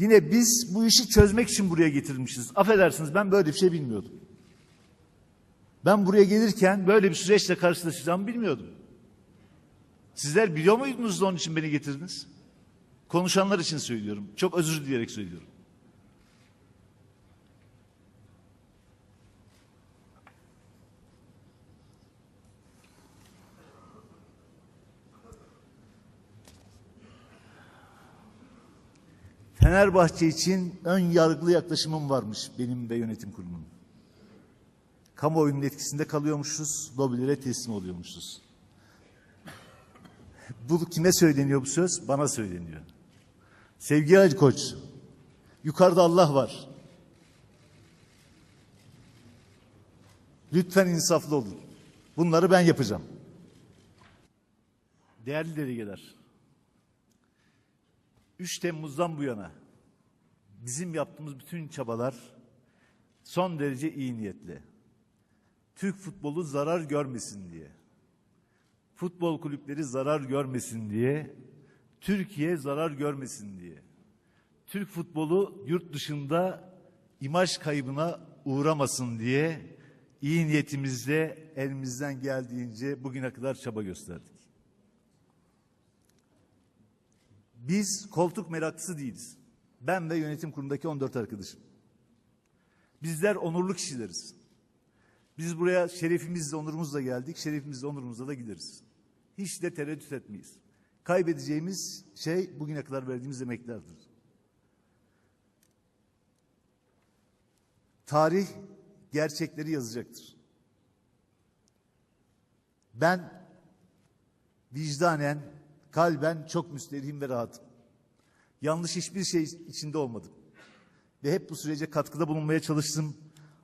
Yine biz bu işi çözmek için buraya getirmişiz. Affedersiniz ben böyle bir şey bilmiyordum. Ben buraya gelirken böyle bir süreçle karşılaşacağımı bilmiyordum. Sizler biliyor muydunuz da onun için beni getirdiniz? Konuşanlar için söylüyorum. Çok özür dileyerek söylüyorum. Fenerbahçe için ön yargılı yaklaşımım varmış benim ve yönetim kurulumun. Kamuoyunun etkisinde kalıyormuşuz, lobilere teslim oluyormuşuz. Bu kime söyleniyor bu söz? Bana söyleniyor. Sevgili Ali Koç, yukarıda Allah var. Lütfen insaflı olun. Bunları ben yapacağım. Değerli delegeler, 3 Temmuz'dan bu yana bizim yaptığımız bütün çabalar son derece iyi niyetli. Türk futbolu zarar görmesin diye. Futbol kulüpleri zarar görmesin diye. Türkiye zarar görmesin diye. Türk futbolu yurt dışında imaj kaybına uğramasın diye iyi niyetimizle elimizden geldiğince bugüne kadar çaba gösterdik. Biz koltuk meraklısı değiliz. Ben ve yönetim kurulundaki 14 arkadaşım. Bizler onurlu kişileriz. Biz buraya şerefimizle, onurumuzla geldik. Şerefimizle, onurumuzla da gideriz. Hiç de tereddüt etmeyiz. Kaybedeceğimiz şey bugüne kadar verdiğimiz emeklerdir. Tarih gerçekleri yazacaktır. Ben vicdanen, kalben çok müsterihim ve rahatım. Yanlış hiçbir şey içinde olmadım. Ve hep bu sürece katkıda bulunmaya çalıştım.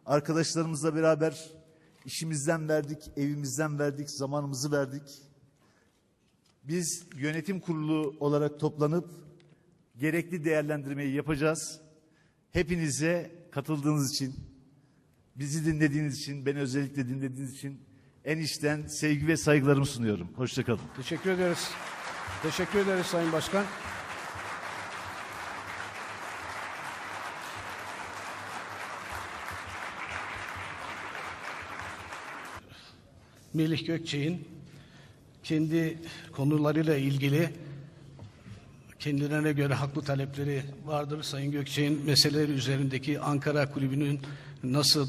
Arkadaşlarımızla beraber işimizden verdik, evimizden verdik, zamanımızı verdik. Biz yönetim kurulu olarak toplanıp gerekli değerlendirmeyi yapacağız. Hepinize katıldığınız için, bizi dinlediğiniz için, beni özellikle dinlediğiniz için en içten sevgi ve saygılarımı sunuyorum. Hoşçakalın. Teşekkür ederiz. Teşekkür ederiz Sayın Başkan. Melih Gökçe'nin kendi konularıyla ilgili kendilerine göre haklı talepleri vardır. Sayın Gökçe'nin meseleleri üzerindeki Ankara Kulübü'nün nasıl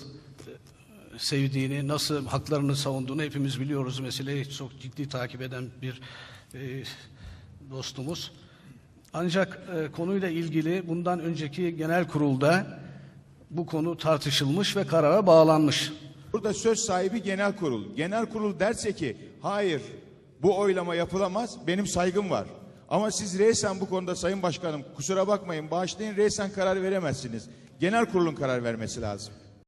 sevdiğini, nasıl haklarını savunduğunu hepimiz biliyoruz. Meseleyi çok ciddi takip eden bir e, dostumuz. Ancak e, konuyla ilgili bundan önceki genel kurulda bu konu tartışılmış ve karara bağlanmış. Burada söz sahibi genel kurul. Genel kurul derse ki hayır bu oylama yapılamaz benim saygım var. Ama siz reysen bu konuda Sayın Başkanım kusura bakmayın bağışlayın reysen karar veremezsiniz. Genel kurulun karar vermesi lazım.